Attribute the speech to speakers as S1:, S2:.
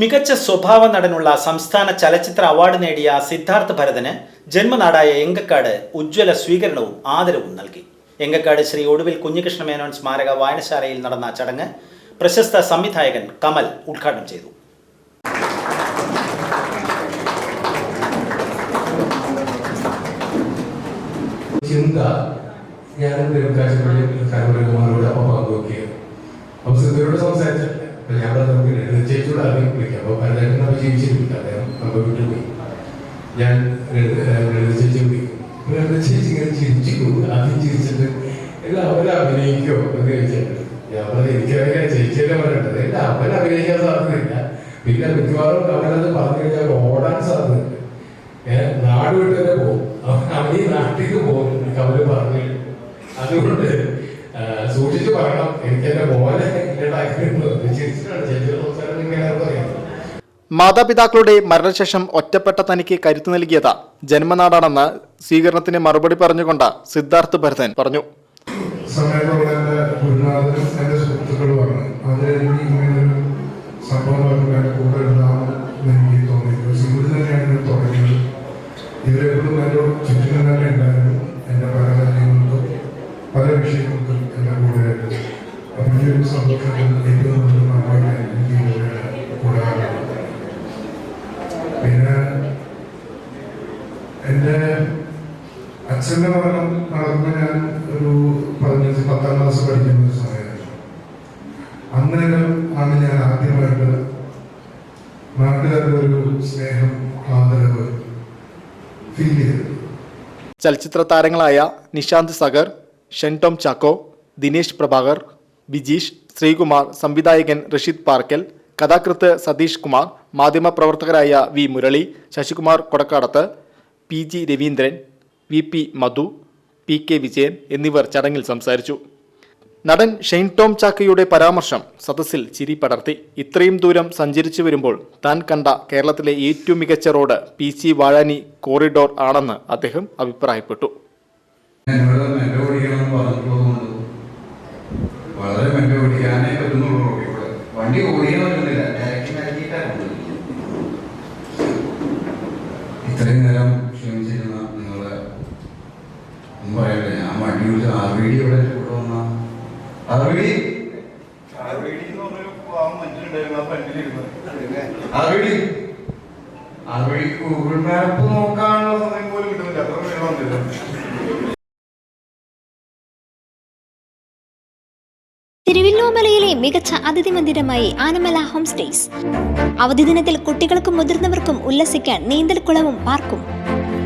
S1: മികച്ച സ്വഭാവ നടനുള്ള സംസ്ഥാന ചലച്ചിത്ര അവാർഡ് നേടിയ സിദ്ധാർത്ഥ് ഭരതന് ജന്മനാടായ എങ്കക്കാട് ഉജ്ജ്വല സ്വീകരണവും ആദരവും നൽകി. എങ്കക്കാട് ശ്രീ ഒടുവിൽ കുഞ്ഞികൃഷ്ണ മേനോൻ സ്മാരക വായനശാലയിൽ നടന്ന ചടങ്ങ് പ്രശസ്ത സംവിധായകൻ കമൽ ഉദ്ഘാടനം ചെയ്തു.
S2: ചിന്ത ഞാനും തിരുക്കാശപ്പള്ളിയും കരുവരകുമാരോട് അപ്പം പങ്കുവെക്കുകയാണ് അപ്പൊ സിദ്ധുരോട് സംസാരിച്ചില്ല അപ്പൊ ഞാൻ പറഞ്ഞു നമുക്ക് ലളിത ചേച്ചിയോട് ആദ്യം വിളിക്കാം. അപ്പോൾ അദ്ദേഹം നമ്മൾ ജീവിച്ചിട്ടുണ്ട് അദ്ദേഹം നമ്മുടെ വീട്ടിൽ പോയി. ഞാൻ ചേച്ചി വിളിക്കും ചേച്ചി ഇങ്ങനെ ചിരിച്ചു ആദ്യം ചിരിച്ചിട്ട് ഇല്ല അവരെ അഭിനയിക്കോ? എന്ന് ചോദിച്ചിട്ടുണ്ട് ഞാൻ പറഞ്ഞു എനിക്കറിയാം ചേച്ചിയല്ലേ പറയേണ്ടത് ഇല്ല അവൻ അഭിനയിക്കാൻ സാധ്യതയില്ല. പിന്നെ മിക്കവാറും അവനത് പറഞ്ഞു കഴിഞ്ഞാൽ ഓടാൻ സാധ്യതയില്ല. ഏഹ് നാട് വിട്ട് തന്നെ പോകും. അവൻ അവൻ ഈ നാട്ടിലേക്ക് പോകും അവർ പറഞ്ഞു. അതുകൊണ്ട് സൂക്ഷിച്ചു പറയണം. എനിക്ക് എന്റെ മോനെ സംസാരം ഇങ്ങനെ പറയാം
S3: മാതാപിതാക്കളുടെ മരണശേഷം ഒറ്റപ്പെട്ട തനിക്ക് കരുത്തു നൽകിയത് ജന്മനാടാണെന്ന് സ്വീകരണത്തിന് മറുപടി പറഞ്ഞുകൊണ്ട് സിദ്ധാർത്ഥ് ഭരതൻ പറഞ്ഞു.
S4: ഇവരെപ്പോഴും എന്നോട് ചുറ്റിനും ഉണ്ടായിരുന്നു എന്റെ പല കാര്യങ്ങൾക്കും പല വിഷയങ്ങൾക്കും എന്റെ കൂടെ ആയിരുന്നു അപ്പം ഈ ഒരു സന്തോഷത്തിൽ ഏറ്റവും കൂടുതൽ നന്നായിട്ട് എനിക്ക് ഇവരുടെ കൂടെ ആയിരുന്നു പിന്നെ എന്റെ അച്ഛന്റെ മരണം നടക്കുമ്പോൾ ഞാൻ ഒരു പതിനഞ്ച് പത്താം ക്ലാസ് പഠിക്കുന്ന ഒരു സമയമായിരുന്നു. അന്നേരം ആണ് ഞാൻ ആദ്യമായിട്ട് നാട്ടുകാരുടെ ഒരു സ്നേഹം ആദരവ് ഫീൽ ചെയ്തത്.
S3: ചലച്ചിത്ര താരങ്ങളായ നിശാന്ത് സഗർ ഷെൻടോം ചാക്കോ ദിനേശ് പ്രഭാകർ ബിജീഷ് ശ്രീകുമാർ സംവിധായകൻ റഷീദ് പാർക്കൽ കഥാകൃത്ത് Satheesh Kumar മാധ്യമപ്രവർത്തകരായ V Murali Sasikumar Kodakkadath P G Raveendran V P Madhu P K Vijayan എന്നിവർ ചടങ്ങിൽ സംസാരിച്ചു. നടൻ ഷെയ്ൻ ടോം ചാക്കയുടെ പരാമർശം സദസ്സിൽ ചിരി പടർത്തി. ഇത്രയും ദൂരം സഞ്ചരിച്ചു വരുമ്പോൾ താൻ കണ്ട കേരളത്തിലെ ഏറ്റവും മികച്ച road P C Vazhani corridor ആണെന്ന് അദ്ദേഹം അഭിപ്രായപ്പെട്ടു.
S5: ഇത്രയും മെല്ലെ വിളിച്ച് ആർ വി ഡി എവിടെ കൂടെ വന്ന? R V D R V D R V D Google map നോക്കാനുള്ള സമയം പോലും കിട്ടുന്നില്ല. അത്ര വേണമെന്നില്ല
S6: തിരുവല്ലോമലയിലെ മികച്ച അതിഥി മന്ദിരമായി ആനമല ഹോം സ്റ്റേസ്. അവധി ദിനത്തിൽ കുട്ടികൾക്കും മുതിർന്നവർക്കും ഉല്ലസിക്കാൻ നീന്തൽക്കുളവും പാർക്കും.